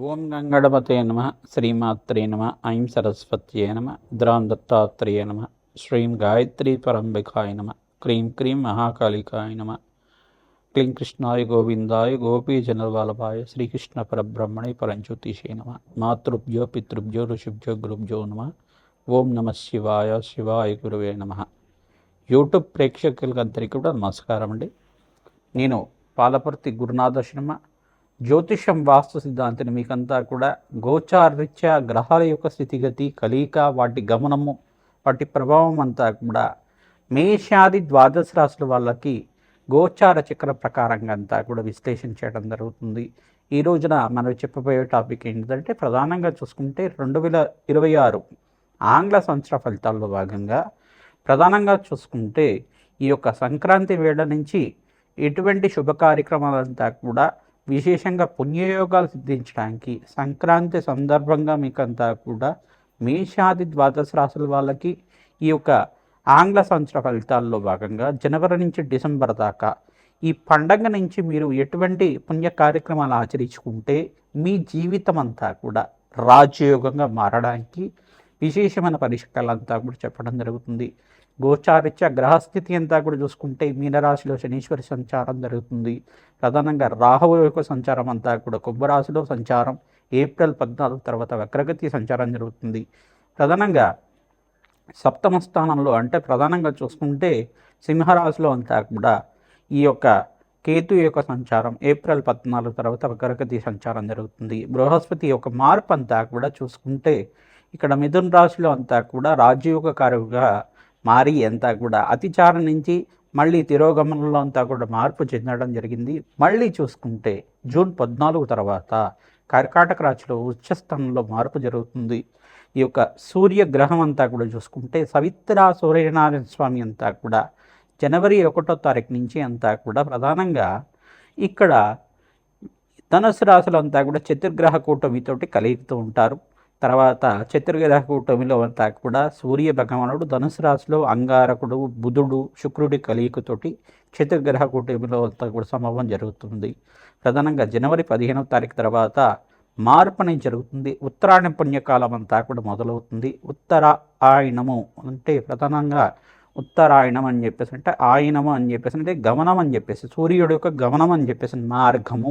ఓం గంగడపతే నమ. శ్రీమాత్రే నమ. ఐం సరస్వత్యే నమ. ద్రాం దత్తాత్రేయ నమ. శ్రీం గాయత్రీ పరంబికాయ నమ. క్రీం క్రీం మహాకాళికాయ నమ. క్లీం కృష్ణాయ గోవిందాయ గోపీజనవల్లభాయ శ్రీకృష్ణ పరబ్రహ్మణే పరంజ్యోతిషే నమ. మాతృభ్యో పితృభ్యో ఋషిభ్యో గురుభ్యో నమ. ఓం నమ శివాయ శివాయ గురువే నమ. యూట్యూబ్ ప్రేక్షకులందరికీ కూడా నమస్కారం అండి నేను పాలపర్తి గురునాథ శర్మ జ్యోతిషం వాస్తు సిద్ధాంతిని మీకంతా కూడా గోచారరీత్యా గ్రహాల యొక్క స్థితిగతి కలీక వాటి గమనము వాటి ప్రభావం అంతా కూడా మేషాది ద్వాదశ రాశుల వాళ్ళకి గోచార చక్ర ప్రకారంగా అంతా కూడా విశ్లేషణ చేయడం జరుగుతుంది. ఈ రోజున మనం చెప్పబోయే టాపిక్ ఏంటంటే ప్రధానంగా చూసుకుంటే రెండు వేల ఇరవై ఆరు ఆంగ్ల సంవత్సర ఫలితాల్లో భాగంగా ప్రధానంగా చూసుకుంటే ఈ యొక్క సంక్రాంతి వేళ నుంచి ఎటువంటి శుభ కార్యక్రమాలంతా కూడా విశేషంగా పుణ్యయోగాలు సిద్ధించడానికి సంక్రాంతి సందర్భంగా మీకంతా కూడా మేషాది ద్వాదశ రాశుల వాళ్ళకి ఈ యొక్క ఆంగ్ల సంవత్సర ఫలితాల్లో భాగంగా జనవరి నుంచి డిసెంబర్ దాకా ఈ పండగ నుంచి మీరు ఎటువంటి పుణ్య కార్యక్రమాలు ఆచరించుకుంటే మీ జీవితం అంతా కూడా రాజయోగంగా మారడానికి విశేషమైన పరిష్కారాలంతా కూడా చెప్పడం జరుగుతుంది. గోచారిత్య గ్రహస్థితి అంతా కూడా చూసుకుంటే మీనరాశిలో శనీశ్వరి సంచారం జరుగుతుంది. ప్రధానంగా రాహువు యొక్క సంచారం అంతా కూడా కుంభరాశిలో సంచారం. ఏప్రిల్ పద్నాలుగు తర్వాత వక్రగతి సంచారం జరుగుతుంది. ప్రధానంగా సప్తమ స్థానంలో అంటే ప్రధానంగా చూసుకుంటే సింహరాశిలో అంతా కూడా ఈ యొక్క కేతు యొక్క సంచారం ఏప్రిల్ పద్నాలుగు తర్వాత వక్రగతి సంచారం జరుగుతుంది. బృహస్పతి యొక్క మార్పు అంతా కూడా చూసుకుంటే ఇక్కడ మిథున్ రాశిలో అంతా కూడా రాజయోగకారుగా మారి అంతా కూడా అతిచారం నుంచి మళ్ళీ తిరోగమనంలో అంతా కూడా మార్పు చెందడం జరిగింది. మళ్ళీ చూసుకుంటే జూన్ పద్నాలుగు తర్వాత కర్కాటక రాశిలో ఉచ్చస్థానంలో మార్పు జరుగుతుంది. ఈ యొక్క సూర్యగ్రహం అంతా కూడా చూసుకుంటే సవిత్ర సూర్యనారాయణ స్వామి అంతా కూడా జనవరి ఒకటో తారీఖు నుంచి అంతా కూడా ప్రధానంగా ఇక్కడ ధనుసు రాశులు అంతా కూడా చతుర్గ్రహ కూటమితోటి కలుగుతూ ఉంటారు. తర్వాత చతుర్గ్రహ కూటమిలో అంతా కూడా సూర్య భగవానుడు ధనుసు రాశిలో అంగారకుడు బుధుడు శుక్రుడి కలియికతోటి చతుర్గ్రహ కూటమిలో అంతా కూడా సంభవం జరుగుతుంది. ప్రధానంగా జనవరి పదిహేనవ తారీఖు తర్వాత మార్పు అనేది జరుగుతుంది. ఉత్తరాయణ పుణ్యకాలం అంతా కూడా మొదలవుతుంది. ఉత్తర ఆయనము అంటే ప్రధానంగా ఉత్తరాయణం అని చెప్పేసి అంటే ఆయనము అని చెప్పేసి అంటే గమనం అని చెప్పేసి సూర్యుడు యొక్క గమనం అని చెప్పేసి మార్గము.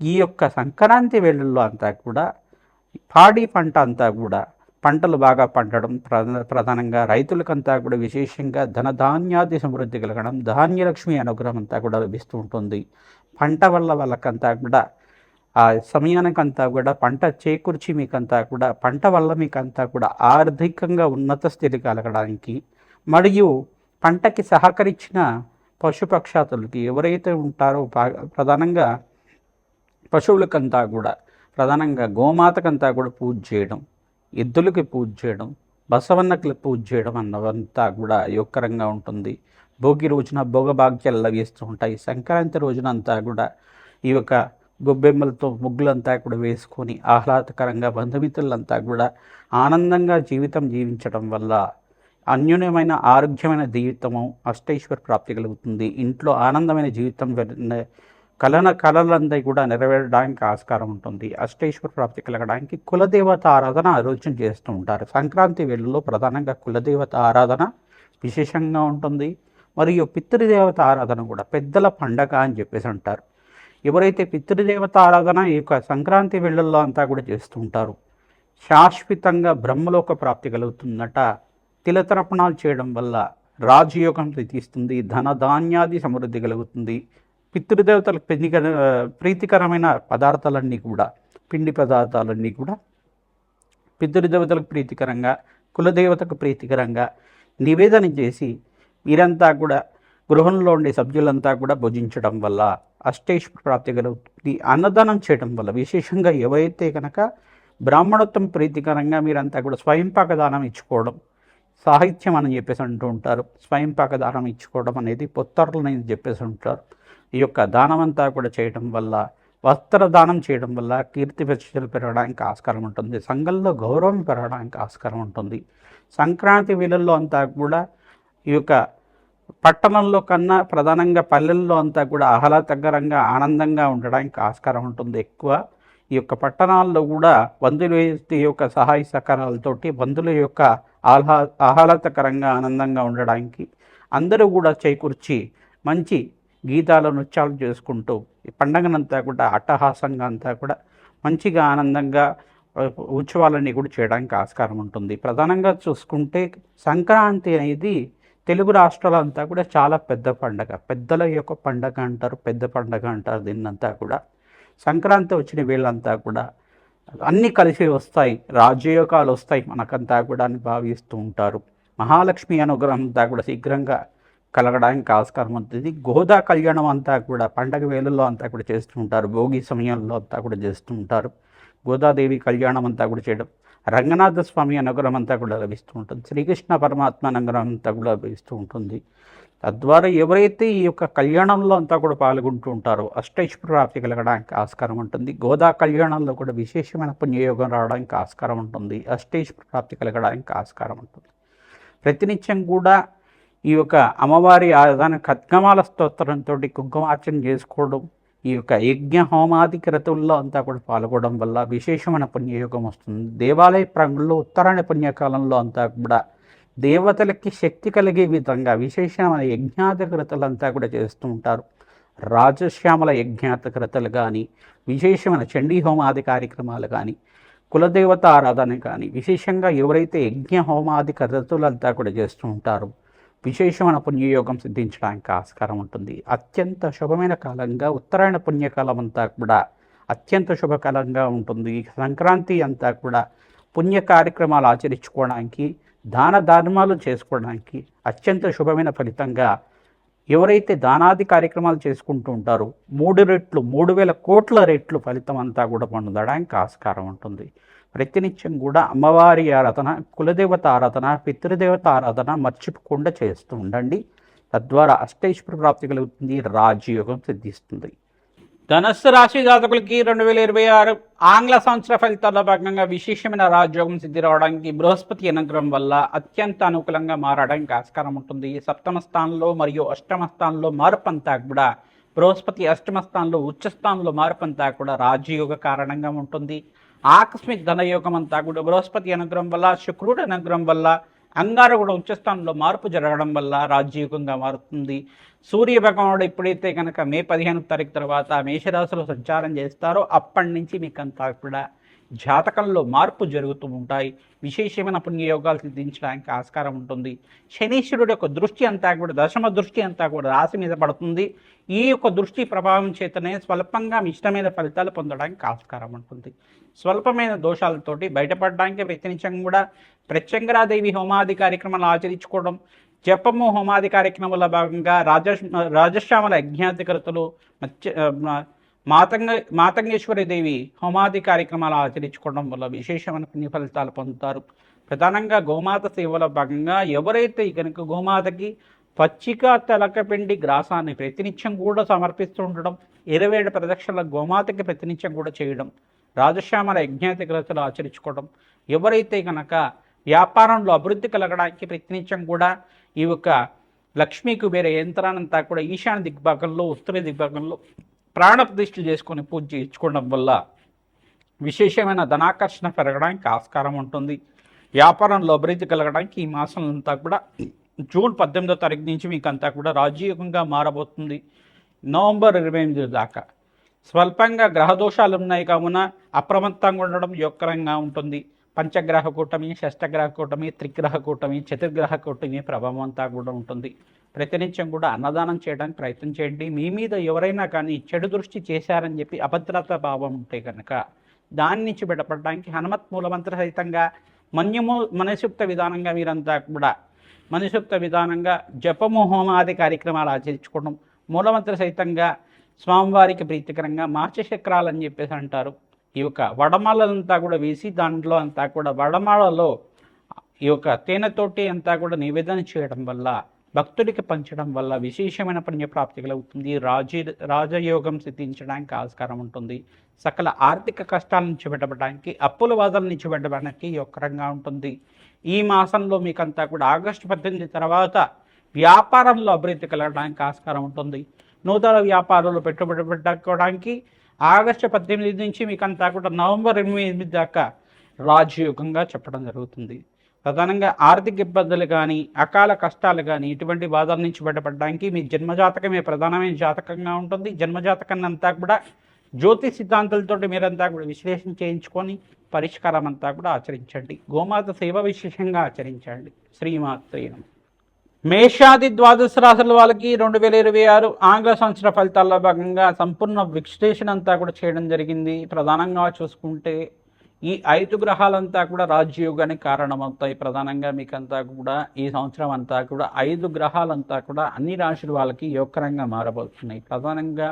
ఈ యొక్క సంక్రాంతి వేళల్లో అంతా కూడా పాడి పంట అంతా కూడా పంటలు బాగా పండడం ప్రధానంగా రైతులకంతా కూడా విశేషంగా ధనధాన్యాది సమృద్ధి కలగడం ధాన్యలక్ష్మి అనుగ్రహం అంతా కూడా లభిస్తూ ఉంటుంది. పంట వల్ల వాళ్ళకంతా కూడా ఆ సమయానికంతా కూడా పంట చేకూర్చి మీకంతా కూడా పంట వల్ల మీకంతా కూడా ఆర్థికంగా ఉన్నత స్థితి కలగడానికి మరియు పంటకి సహకరించిన పశుపక్షాతులకి ఎవరైతే ఉంటారో ప్రధానంగా పశువులకంతా కూడా ప్రధానంగా గోమాతకంతా కూడా పూజ చేయడం ఎద్దులకి పూజ చేయడం బసవన్నకి పూజ చేయడం అన్నవంతా కూడా యోగకరంగా ఉంటుంది. భోగి రోజున భోగభాగ్యాలు లభిస్తూ ఉంటాయి. సంక్రాంతి రోజున అంతా కూడా ఈ యొక్క గొబ్బెమ్మలతో ముగ్గులంతా కూడా వేసుకొని ఆహ్లాదకరంగా బంధుమిత్రులంతా కూడా ఆనందంగా జీవితం జీవించడం వల్ల అన్యోన్యమైన ఆరోగ్యమైన జీవితము అష్టైశ్వర ప్రాప్తి కలుగుతుంది. ఇంట్లో ఆనందమైన జీవితం కలన కళలందరి కూడా నెరవేరడానికి ఆస్కారం ఉంటుంది. అష్టేశ్వర ప్రాప్తి కలగడానికి కులదేవత ఆరాధన ఆలోచన చేస్తూ ఉంటారు. సంక్రాంతి వేళల్లో ప్రధానంగా కులదేవత ఆరాధన విశేషంగా ఉంటుంది. మరియు పితృదేవత ఆరాధన కూడా పెద్దల పండగ అని చెప్పేసి అంటారు. ఎవరైతే పితృదేవత ఆరాధన ఈ యొక్క సంక్రాంతి వేళల్లో అంతా కూడా చేస్తూ ఉంటారు శాశ్వతంగా బ్రహ్మలోక ప్రాప్తి కలుగుతుందట. తిలతర్పణాలు చేయడం వల్ల రాజయోగం తీస్తుంది ధన ధాన్యాది సమృద్ధి కలుగుతుంది. పితృదేవతలకు ప్రీతికర ప్రీతికరమైన పదార్థాలన్నీ కూడా పిండి పదార్థాలన్నీ కూడా పితృదేవతలకు ప్రీతికరంగా కులదేవతకు ప్రీతికరంగా నివేదన చేసి మీరంతా కూడా గృహంలో ఉండే సభ్యులంతా కూడా భుజించడం వల్ల అష్టేశ్వర ప్రాప్తి కలుగుతుంది. అన్నదానం చేయడం వల్ల విశేషంగా ఎవరైతే కనుక బ్రాహ్మణత్వం ప్రీతికరంగా మీరంతా కూడా స్వయంపాక దానం ఇచ్చుకోవడం సాహిత్యం అని చెప్పేసి అంటూ ఉంటారు. స్వయంపాక దానం ఇచ్చుకోవడం అనేది పొత్తర్లని చెప్పేసి ఉంటారు ఈ యొక్క దానం అంతా కూడా చేయడం వల్ల వస్త్ర దానం చేయడం వల్ల కీర్తి ప్రతిష్టలు పెరగడానికి ఆస్కారం ఉంటుంది. సంఘంలో గౌరవం పెరగడానికి ఆస్కారం ఉంటుంది. సంక్రాంతి వేళల్లో అంతా కూడా ఈ యొక్క పట్టణంలో కన్నా ప్రధానంగా పల్లెల్లో అంతా కూడా ఆహ్లాదకరంగా ఆనందంగా ఉండడానికి ఆస్కారం ఉంటుంది. ఎక్కువ ఈ యొక్క పట్టణాల్లో కూడా బంధువుల యొక్క సహాయ సహకారాలతోటి బంధువుల యొక్క ఆహ్లా ఆహ్లాదకరంగా ఆనందంగా ఉండడానికి అందరూ కూడా చేకూర్చి మంచి గీతాలు నృత్యాలు చేసుకుంటూ ఈ పండగనంతా కూడా అట్టహాసంగా అంతా కూడా మంచిగా ఆనందంగా ఉత్సవాలన్నీ కూడా చేయడానికి ఆస్కారం ఉంటుంది. ప్రధానంగా చూసుకుంటే సంక్రాంతి అనేది తెలుగు రాష్ట్రాలంతా కూడా చాలా పెద్ద పండగ. పెద్దల యొక్క పండగ అంటారు పెద్ద పండగ అంటారు దీన్నంతా కూడా. సంక్రాంతి వచ్చిన వీళ్ళంతా కూడా అన్నీ కలిసి వస్తాయి. రాజయోగాలు వస్తాయి. మనకంతా కూడా అని భావిస్తూ ఉంటారు. మహాలక్ష్మి అనుగ్రహం అంతా కూడా శీఘ్రంగా కలగడానికి ఆస్కారం ఉంటుంది. గోదా కళ్యాణం అంతా కూడా పండగ వేళల్లో అంతా కూడా చేస్తూ ఉంటారు. భోగి సమయంలో అంతా కూడా చేస్తూ ఉంటారు. గోదాదేవి కళ్యాణం అంతా కూడా చేయడం రంగనాథ స్వామి అనుగ్రహం అంతా కూడా లభిస్తూ ఉంటుంది. శ్రీకృష్ణ పరమాత్మ అనుగ్రహం అంతా కూడా లభిస్తూ ఉంటుంది. తద్వారా ఎవరైతే ఈ యొక్క కళ్యాణంలో అంతా కూడా పాల్గొంటూ ఉంటారో అష్టైశ్వర ప్రాప్తి కలగడానికి ఆస్కారం ఉంటుంది. గోదా కళ్యాణంలో కూడా విశేషమైన పుణ్యయోగం రావడానికి ఆస్కారం ఉంటుంది. అష్టైశ్వర ప్రాప్తి కలగడానికి ఆస్కారం ఉంటుంది. ప్రతినిత్యం కూడా ఈ యొక్క అమ్మవారి దాని ఖద్గమాల స్తోత్రంతో కుంకుమార్చన చేసుకోవడం ఈ యొక్క యజ్ఞ హోమాది క్రతువుల్లో అంతా కూడా పాల్గొనడం వల్ల విశేషమైన పుణ్యయోగం వస్తుంది. దేవాలయ ప్రాంగంలో ఉత్తరాయణ పుణ్యకాలంలో అంతా కూడా దేవతలకి శక్తి కలిగే విధంగా విశేషమైన యజ్ఞాతగ్రతలంతా కూడా చేస్తూ ఉంటారు. రాజశ్యామల యజ్ఞాత కానీ విశేషమైన చండీ హోమాది కార్యక్రమాలు కానీ కులదేవత ఆరాధన కానీ విశేషంగా ఎవరైతే యజ్ఞ హోమాది క్రతులంతా కూడా చేస్తూ ఉంటారో విశేషమైన పుణ్యయోగం సిద్ధించడానికి ఆస్కారం ఉంటుంది. అత్యంత శుభమైన కాలంగా ఉత్తరాయణ పుణ్యకాలం అంతా కూడా అత్యంత శుభకాలంగా ఉంటుంది. సంక్రాంతి అంతా కూడా పుణ్య కార్యక్రమాలు ఆచరించుకోవడానికి దాన ధర్మాలు చేసుకోవడానికి అత్యంత శుభమైన ఫలితంగా ఎవరైతే దానాది కార్యక్రమాలు చేసుకుంటూ ఉంటారో మూడు రెట్లు మూడు వేల కోట్ల రెట్లు ఫలితం అంతా కూడా పొందడానికి ఆస్కారం ఉంటుంది. ప్రతినిత్యం కూడా అమ్మవారి ఆరాధన కులదేవత ఆరాధన పితృదేవత ఆరాధన మర్చిపోకుండా చేస్తూ ఉండండి. తద్వారా అష్టైశ్వర ప్రాప్తి కలుగుతుంది రాజయోగం సిద్ధిస్తుంది. ధనస్సు రాశి జాతకులకి రెండు వేల ఇరవై ఆరు ఆంగ్ల సంవత్సర ఫలితాల్లో భాగంగా విశేషమైన రాజయోగం సిద్ధి రావడానికి బృహస్పతి అనుగ్రహం వల్ల అత్యంత అనుకూలంగా మారడానికి ఆస్కారం ఉంటుంది. సప్తమ స్థానంలో మరియు అష్టమ స్థానంలో మార్పు అంతా కూడా బృహస్పతి అష్టమ స్థానంలో ఉచ్చ స్థానంలో మార్పు అంతా కూడా రాజయోగ కారణంగా ఉంటుంది. ఆకస్మిక ధనయోగం అంతా కూడా బృహస్పతి అనుగ్రహం వల్ల శుక్రుడు అనుగ్రహం వల్ల అంగారు కూడా ఉచ్చస్థానంలో మార్పు జరగడం వల్ల రాజ్యయుగంగా మారుతుంది. సూర్య భగవానుడు ఎప్పుడైతే కనుక మే పదిహేను తారీఖు తర్వాత మేషరాశిలో సంచారం చేస్తారో అప్పటి నుంచి మీకు అంతా కూడా జాతకంలో మార్పు జరుగుతూ ఉంటాయి. విశేషమైన పుణ్యయోగాలు సిద్ధించడానికి ఆస్కారం ఉంటుంది. శనీశ్వరుడు యొక్క దృష్టి అంతా కూడా దశమ దృష్టి అంతా కూడా రాశి మీద పడుతుంది. ఈ యొక్క దృష్టి ప్రభావం చేతనే స్వల్పంగా ఇష్టమైన ఫలితాలు పొందడానికి ఆస్కారం ఉంటుంది. స్వల్పమైన దోషాలతోటి బయటపడడానికి ప్రయత్నించడం కూడా ప్రత్యంగరాదేవి హోమాది కార్యక్రమాలు ఆచరించుకోవడం జపము హోమాది కార్యక్రమంలో భాగంగా రాజ రాజశ్యామల యజ్ఞాధికరతలు మత్స్య మాతంగ మాతంగేశ్వరి దేవి హోమాది కార్యక్రమాలు ఆచరించుకోవడం వల్ల విశేషమైన పుణ్య ఫలితాలు పొందుతారు. ప్రధానంగా గోమాత సేవలో భాగంగా ఎవరైతే కనుక గోమాతకి పచ్చిక తలకపిండి గ్రాసాన్ని ప్రతినిత్యం కూడా సమర్పిస్తూ ఉండడం ఇరవై ఏడు ప్రదక్షిణల గోమాతకి ప్రతినిత్యం కూడా చేయడం రాజశ్యామల యజ్ఞాతిగ్రతలు ఆచరించుకోవడం ఎవరైతే కనుక వ్యాపారంలో అభివృద్ధి కలగడానికి ప్రతినిత్యం కూడా ఈ యొక్క లక్ష్మీ కుబేర యంత్రానంతా కూడా ఈశాన్య దిగ్భాగంలో ఉత్తర దిగ్భాగంలో ప్రాణప్రతిష్ఠలు చేసుకొని పూజ చేయించుకోవడం వల్ల విశేషమైన ధనాకర్షణ పెరగడానికి ఆస్కారం ఉంటుంది. వ్యాపారంలో అభివృద్ధి కలగడానికి ఈ మాసం అంతా కూడా జూన్ పద్దెనిమిదో తారీఖు నుంచి మీకు అంతా కూడా రాజయోగంగా మారబోతుంది. నవంబర్ ఇరవై ఎనిమిది దాకా. స్వల్పంగా గ్రహ దోషాలు ఉన్నాయి కావున అప్రమత్తంగా ఉండడం యోగకరంగా ఉంటుంది. పంచగ్రహ కూటమి షష్టగ్రహ కూటమి త్రిగ్రహ కూటమి చతుర్గ్రహ కూటమి ప్రభావం అంతా కూడా ఉంటుంది. ప్రతినిత్యం కూడా అన్నదానం చేయడానికి ప్రయత్నం చేయండి. మీ మీద ఎవరైనా కానీ చెడు దృష్టి చేశారని చెప్పి అభద్రతా భావం ఉంటే కనుక దాని నుంచి బయటపడడానికి హనుమత్ మూలమంత్ర సహితంగా మన్యము మనసుక్త విధానంగా మీరంతా కూడా మనసుప్త విధానంగా జపము హోమాది కార్యక్రమాలు ఆచరించుకోవడం మూలమంత్ర సహితంగా స్వామివారికి ప్రీతికరంగా మార్చచక్రాలు అని చెప్పేసి అంటారు. ఈ యొక్క వడమాలలంతా కూడా వేసి దాంట్లో అంతా కూడా వడమాలలో ఈ యొక్క తేనెతోటి అంతా కూడా నివేదన చేయడం వల్ల భక్తుడికి పంచడం వల్ల విశేషమైన పుణ్యప్రాప్తి కలుగుతుంది. రాజీ రాజయోగం సిద్ధించడానికి ఆస్కారం ఉంటుంది. సకల ఆర్థిక కష్టాల నుంచి బయటపడడానికి అప్పుల బాధల నుంచి బయటపడడానికి యొక్కరంగా ఉంటుంది. ఈ మాసంలో మీకంతా కూడా ఆగస్టు పద్దెనిమిది తర్వాత వ్యాపారంలో అభివృద్ధి కలగడానికి ఆస్కారం ఉంటుంది. నూతన వ్యాపారాలు పెట్టుబడి పెట్టుకోవడానికి ఆగస్టు పద్దెనిమిది నుంచి మీకంతా కూడా నవంబర్ ఎనిమిది దాకా రాజయోగంగా చెప్పడం జరుగుతుంది. ప్రధానంగా ఆర్థిక ఇబ్బందులు కానీ అకాల కష్టాలు కానీ ఇటువంటి బాధల నుంచి బయటపడడానికి మీ జన్మజాతకమే ప్రధానమైన జాతకంగా ఉంటుంది. జన్మజాతకాన్ని అంతా కూడా జ్యోతి సిద్ధాంతాలతో మీరంతా కూడా విశ్లేషణ చేయించుకొని పరిష్కారం అంతా కూడా ఆచరించండి. గోమాత సేవ విశేషంగా ఆచరించండి. శ్రీమాత్రే మేషాది ద్వాదశ రాశుల వాళ్ళకి రెండు వేల ఇరవై ఆరు ఆంగ్ల సంవత్సర ఫలితాల్లో భాగంగా సంపూర్ణ విశ్లేషణ అంతా కూడా చేయడం జరిగింది. ప్రధానంగా చూసుకుంటే ఈ ఐదు గ్రహాలంతా కూడా రాజయోగానికి కారణమవుతాయి. ప్రధానంగా మీకంతా కూడా ఈ సంవత్సరం అంతా కూడా ఐదు గ్రహాలంతా కూడా అన్ని రాశుల వాళ్ళకి యోగకరంగా మారబోతున్నాయి. ప్రధానంగా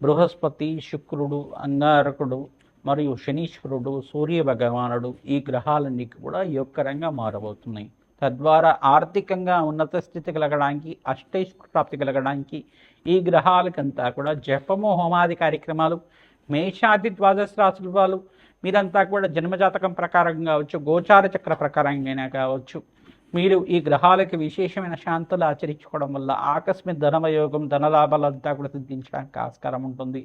బృహస్పతి శుక్రుడు అంగారకుడు మరియు శనీశ్వరుడు సూర్య భగవానుడు ఈ గ్రహాలన్నీ కూడా యోగకరంగా మారబోతున్నాయి. తద్వారా ఆర్థికంగా ఉన్నత స్థితి కలగడానికి అష్టైశ్వ ప్రాప్తి కలగడానికి ఈ గ్రహాలకంతా కూడా జపము హోమాది కార్యక్రమాలు మేషాది ద్వాదశ రాశుల వాళ్ళు మీరంతా కూడా జన్మజాతకం ప్రకారం కావచ్చు గోచార చక్ర ప్రకారంగా కావచ్చు మీరు ఈ గ్రహాలకి విశేషమైన శాంతులు ఆచరించుకోవడం వల్ల ఆకస్మిక ధనవయోగం ధనలాభాలంతా కూడా సిద్ధించడానికి ఆస్కారం ఉంటుంది.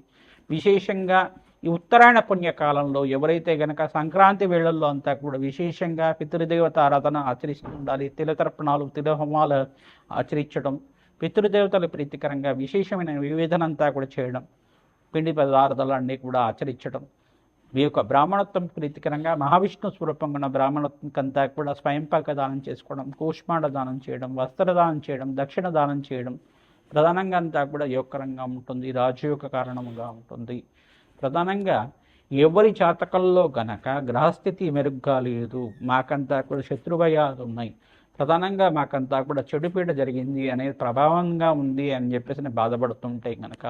విశేషంగా ఈ ఉత్తరాయణ పుణ్యకాలంలో ఎవరైతే గనక సంక్రాంతి వేళల్లో అంతా కూడా విశేషంగా పితృదేవత ఆరాధన ఆచరిస్తూ ఉండాలి తిలతర్పణాలు తిలహోమాలు ఆచరించడం పితృదేవతల ప్రీతికరంగా విశేషమైన వివేదనంతా కూడా చేయడం పిండి పదార్థాలన్నీ కూడా ఆచరించడం మీ యొక్క బ్రాహ్మణత్వం ప్రీతికరంగా మహావిష్ణు స్వరూపంగా ఉన్న బ్రాహ్మణత్వంకంతా కూడా స్వయంపాక దానం చేసుకోవడం కూష్మాండ దానం చేయడం వస్త్రదానం చేయడం దక్షిణ దానం చేయడం ప్రధానంగా అంతా కూడా యోగకరంగా ఉంటుంది రాజయోగ కారణముగా ఉంటుంది. ప్రధానంగా ఎవరి జాతకంలో గనక గ్రహస్థితి మెరుగ్గా లేదు మాకంతా కూడా శత్రుభయాలు ఉన్నాయి ప్రధానంగా మాకంతా కూడా చెడుపీట జరిగింది అనేది ప్రభావంగా ఉంది అని చెప్పేసి బాధపడుతుంటే కనుక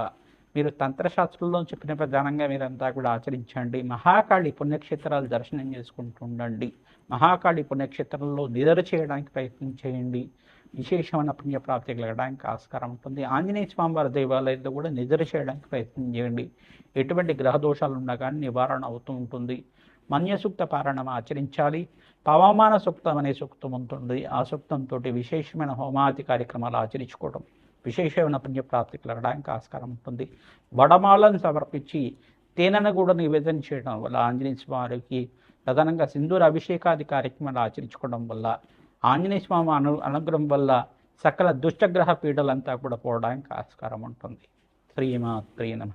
మీరు తంత్రశాస్త్రంలో చెప్పిన ప్రధానంగా మీరంతా కూడా ఆచరించండి. మహాకాళి పుణ్యక్షేత్రాలు దర్శనం చేసుకుంటూ ఉండండి. మహాకాళి పుణ్యక్షేత్రంలో నిద్ర చేయడానికి ప్రయత్నం చేయండి. విశేషమైన పుణ్యప్రాప్తి కలగడానికి ఆస్కారం ఉంటుంది. ఆంజనేయ స్వామివారి దేవాలయంలో కూడా నిద్ర చేయడానికి ప్రయత్నం చేయండి. ఎటువంటి గ్రహదోషాలు ఉన్నా కానీ నివారణ అవుతూ ఉంటుంది. మన్యసూక్త పారాయణం ఆచరించాలి. పవమాన సూక్తం అనే సూక్తం ఉంటుంది. ఆ సూక్తంతో విశేషమైన హోమాది కార్యక్రమాలు ఆచరించుకోవడం. విశేషమైన పుణ్యప్రాప్తి కలగడానికి ఆస్కారం ఉంటుంది. వడమాలను సమర్పించి తేనెను కూడా నివేదన చేయడం వల్ల ఆంజనేయ స్వామికి ప్రధానంగా సింధూర అభిషేకాది కార్యక్రమాలు ఆచరించుకోవడం వల్ల ఆంజనేయ స్వామి అను అనుగ్రహం వల్ల సకల దుష్టగ్రహ పీడలంతా కూడా పోవడానికి ఆస్కారం ఉంటుంది. శ్రీమాత్రీ నమ.